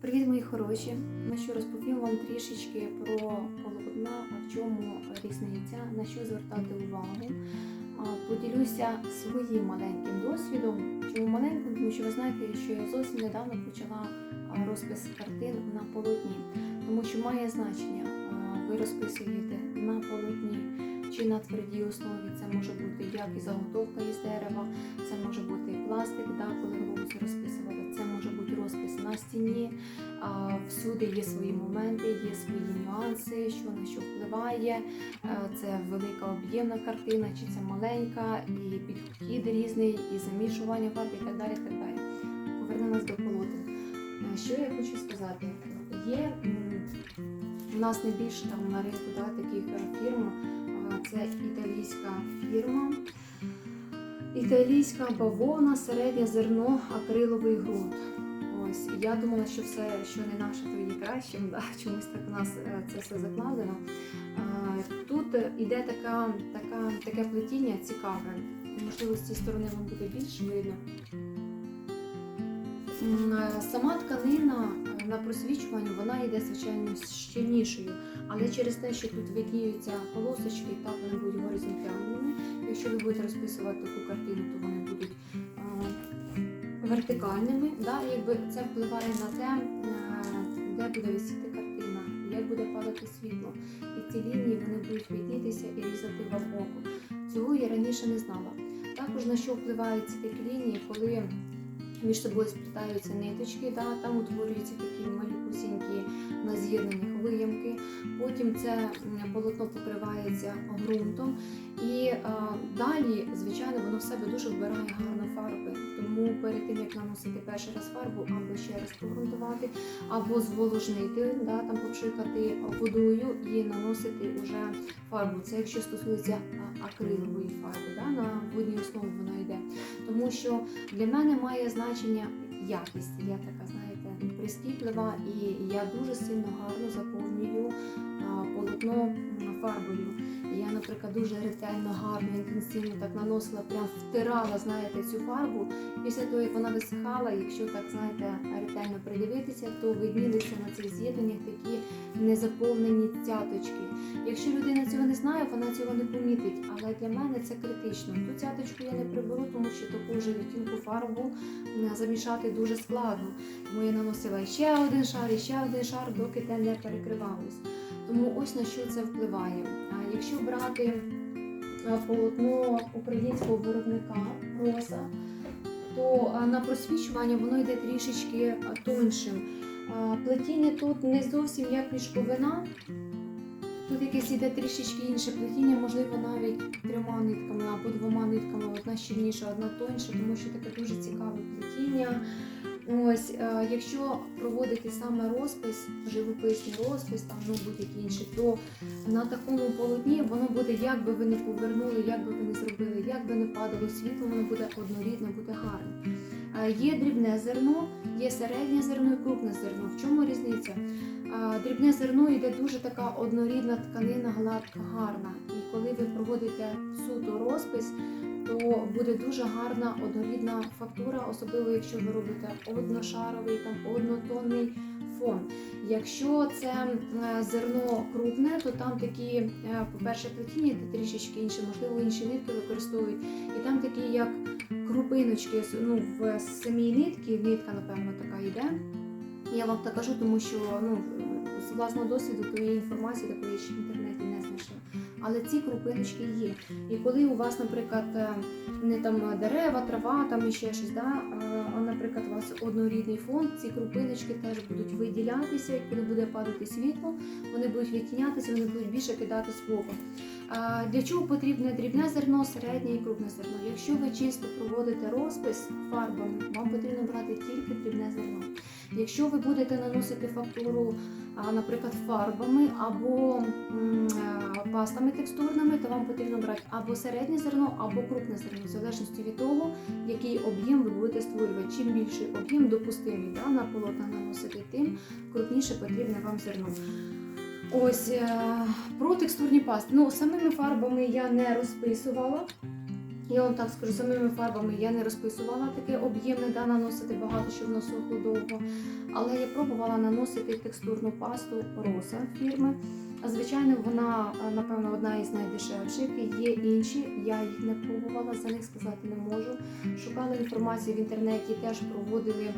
Привіт, мої хороші! Ну що розповім вам трішечки про полотна, в чому різниця, на що звертати увагу. Поділюся своїм маленьким досвідом. Чому маленьким? Тому що ви знаєте, що я зовсім недавно почала розпис картин на полотні, тому що має значення. Ви розписуєте на полотні чи на твердій основі. Це може бути як і заготовка із дерева, це може бути і пластик, да, коли глобуси розписували. Це може розпис на стіні. Всюди є свої моменти, є свої нюанси, що на що впливає. Е, Це велика об'ємна картина, чи це маленька, і підхід різний, і замішування фарб, і так далі. так далі. Повернемось до полотен. Е, Що я хочу сказати? Є у нас найбільше там на ринку да, таких е, фірм. Це італійська фірма. Італійська бавовна, середнє зерно, акриловий ґрунт. Ось я думала, що все, що не наше, то є кращим. Да? Чомусь так у нас е, це все закладено. Тут іде така, така, таке плетіння цікаве. Можливо, з цієї сторони вам буде більше видно. Е, Сама тканина е, на просвічуванні вона йде, звичайно, щільнішою, але через те, що тут видніються полосочки, так вони будуть горизонтальними. Якщо ви будете розписувати таку картину, то вони будуть е, вертикальними. Да? Якби це впливає на те, е, де буде висіти картина, як буде падати світло. І ці лінії вони будуть виднітися і різати вам око. Цього я раніше не знала. Також на що впливають ці такі лінії, коли між собою сплітаються ниточки, да, там утворюються такі малюсінькі на з'єднаннях виямки. Потім це полотно покривається ґрунтом. І е, далі, звичайно, воно в себе дуже вбирає гарно фарби. Тому перед тим як наносити перший раз фарбу, або ще раз погрунтувати, або зволожнити, да, там попшикати водою і наносити вже фарбу. Це якщо стосується акрилової фарби, да, на водній основі вона йде. Тому що для мене має значення якість. Я така, знаєте, прискіплива, і я дуже сильно гарно заповнюю полотно фарбою. Я, наприклад, дуже ретельно, гарно, інтенсивно так наносила, прям втирала, знаєте, цю фарбу. Після того, як вона висихала, якщо так знаєте, ретельно придивитися, то виднілися на цих з'єднаннях такі незаповнені цяточки. Якщо людина цього не знає, вона цього не помітить. Але для мене це критично. Ту цяточку я не приберу, тому що таку вже відтінку фарбу замішати дуже складно. Тому я наносила ще один шар, і ще один шар, доки те не перекривалось. Тому ось на що це впливає. Якщо брати е, полотно українського виробника роса, то на просвічування воно йде трішечки а, тоншим. Плетіння тут не зовсім як мішковина. Тут якесь іде трішечки інше плетіння, можливо, навіть трьома нитками або двома нитками, одна щільніша, одна тоньша, тому що таке дуже цікаве плетіння. Ось, е, якщо проводити саме розпис, живописний розпис, там ну будь-який інший, то на такому полотні воно буде, як би ви не повернули, як би ви не зробили, як би не падало світло, воно буде однорідно, буде гарно. Є дрібне зерно, є середнє зерно і крупне зерно. В чому різниця? Дрібне зерно йде дуже така однорідна тканина, гладка, гарна. І коли ви проводите суто розпис, то буде дуже гарна однорідна фактура, особливо якщо ви робите одношаровий, там однотонний фон. Якщо це е, зерно крупне, то там такі, е, по-перше, плетіння трішечки інше, можливо, інші нитки використовують. І там такі, як крупиночки ну, в самій нитці, нитка, напевно, така йде. Я вам так кажу, тому що ну, з власного досвіду тої інформації такої ще не. Але ці крупиночки є. І коли у вас, наприклад, е, не там дерева, трава, там і ще щось, да, а, наприклад, у вас однорідний фон, ці крупиночки теж будуть виділятися, коли буде падати світло, вони будуть відтінятися, вони будуть більше кидати споку. Для чого потрібне дрібне зерно, середнє і крупне зерно? Якщо ви чисто проводите розпис фарбами, вам потрібно брати тільки дрібне зерно. Якщо ви будете наносити фактуру, наприклад, фарбами або пастами текстурними, то вам потрібно брати або середнє зерно, або крупне зерно, в залежності від того, який об'єм ви будете створювати. Чим більший об'єм допустимий да, на полотна наносити, тим крупніше потрібне вам зерно. Ось е, про текстурні пасти. Ну, самими фарбами я не розписувала. Я вам так скажу, самими фарбами я не розписувала таке об'ємне, да, наносити багато, щоб воно сохло довго. Але я пробувала наносити текстурну пасту Роса фірми. Звичайно, вона, е, напевно, одна із найдешевших. Є інші, я їх не пробувала, за них сказати не можу. Шукала інформацію в інтернеті, теж проводили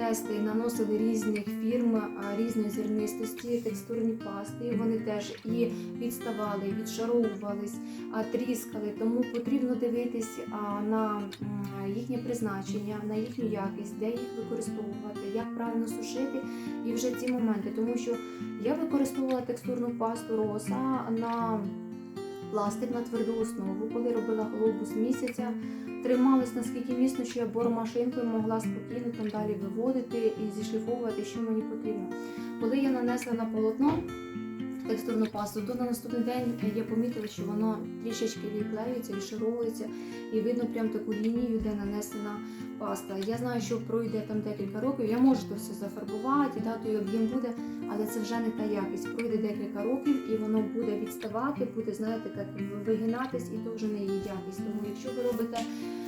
тести, наносили різних фірм різної зернистості, текстурні пасти. Вони теж і відставали, відшаровувались, тріскали. Тому потрібно дивитись на їхнє призначення, на їхню якість, де їх використовувати, як правильно сушити, і вже ці моменти, тому що я використовувала текстурну пасту роса на пластик на тверду основу, коли робила глобус місяця. Трималась наскільки міцно, що я бормашинкою могла спокійно там далі виводити і зішліфовувати, що мені потрібно. Коли я нанесла на полотно текстурну пасту, то на наступний день я помітила, що воно трішечки відклеюється, відшаровується, і видно прям таку лінію, де нанесена паста. Я знаю, що пройде там декілька років, я можу то все зафарбувати, да, той об'єм буде, але це вже не та якість. Пройде декілька років і воно буде відставати, буде, знаєте, як вигинатись, і то вже не її якість. Тому якщо ви робите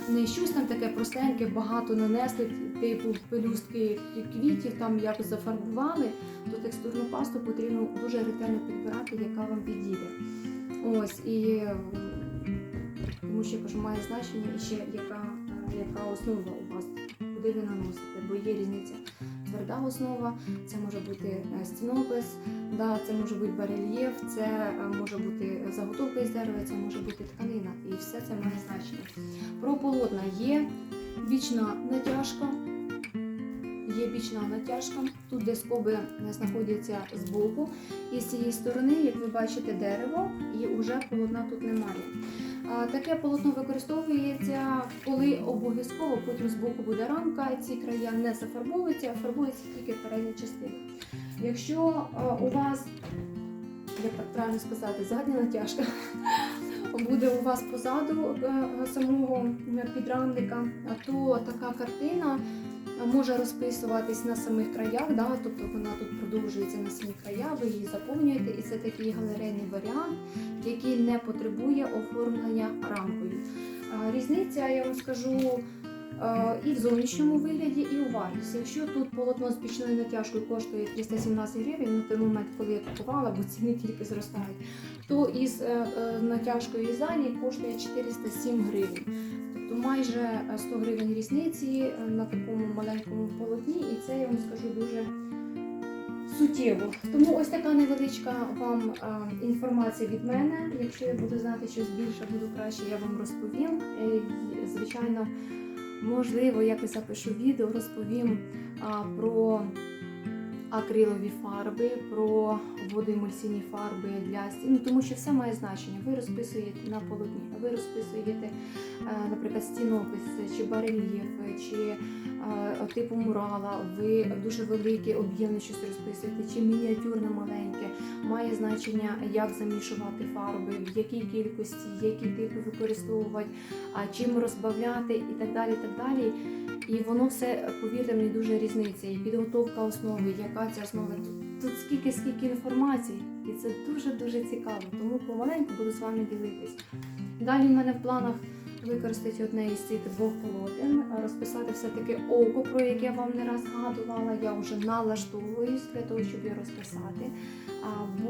не щось там таке простеньке, багато нанесли, типу пелюстки квітів, там якось зафарбували, то текстурну пасту потрібно дуже ретельно підбирати, яка вам підійде. Ось і тому що я кажу, має значення і ще яка, яка основа у вас, куди ви наносите, бо є різниця. Тверда основа, це може бути е, стінопис, да, це може бути барельєф, це е, може бути заготовка із дерева, це може бути тканина, і все це має значення. Про полотна є бічна натяжка. Є бічна натяжка, тут де скоби знаходяться збоку. І з цієї сторони, як ви бачите, дерево, і вже полотна тут немає. Таке полотно використовується, коли обов'язково потім збоку буде рамка, ці края не зафарбовуються, а фарбується тільки передня частина. Якщо у вас, як так правильно сказати, задня натяжка буде у вас позаду е, самого підрамника, то така картина може розписуватись на самих краях, да, тобто вона тут продовжується на самі края, ви її заповнюєте, і це такий галерейний варіант, який не потребує оформлення рамкою. Різниця, я вам скажу, і в зовнішньому вигляді, і у вартості. Якщо тут полотно з бічною натяжкою коштує 317 гривень, на той момент, коли я купувала, бо ціни тільки зростають, то із е, е, натяжкою із залі коштує 407 гривень. Майже е, 100 гривень різниці е, на такому маленькому полотні, і це я вам скажу дуже суттєво. Тому ось така невеличка вам е, інформація від мене. Якщо я буду знати щось більше, буду краще, я вам розповім. Е, Звичайно, можливо, якось запишу відео, розповім про акрилові фарби, про водоемульсійні фарби для стін, Ну, тому що все має значення. Ви розписуєте на полотні, ви розписуєте, е, наприклад, стінопис чи барельєф, чи е, типу мурала, ви дуже велике об'ємне щось розписуєте, чи мініатюрне маленьке. Має значення, як замішувати фарби, в якій кількості, які типи використовувати, чим розбавляти і так далі. Так далі. І воно все, повірте мені, дуже різниця. І підготовка основи, яка ця основа. Тут, тут скільки, скільки інформації, і це дуже-дуже цікаво. Тому помаленьку буду з вами ділитись. Далі в мене в планах використати одне із цих двох полотен, розписати все-таки око, про яке я вам не раз згадувала. Я вже налаштовуюсь для того, щоб його розписати.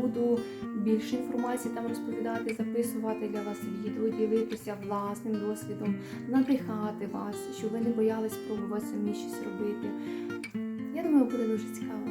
Буду більше інформації там розповідати, записувати для вас відео, ділитися власним досвідом, надихати вас, щоб ви не боялись пробувати самі щось робити. Я думаю, буде дуже цікаво.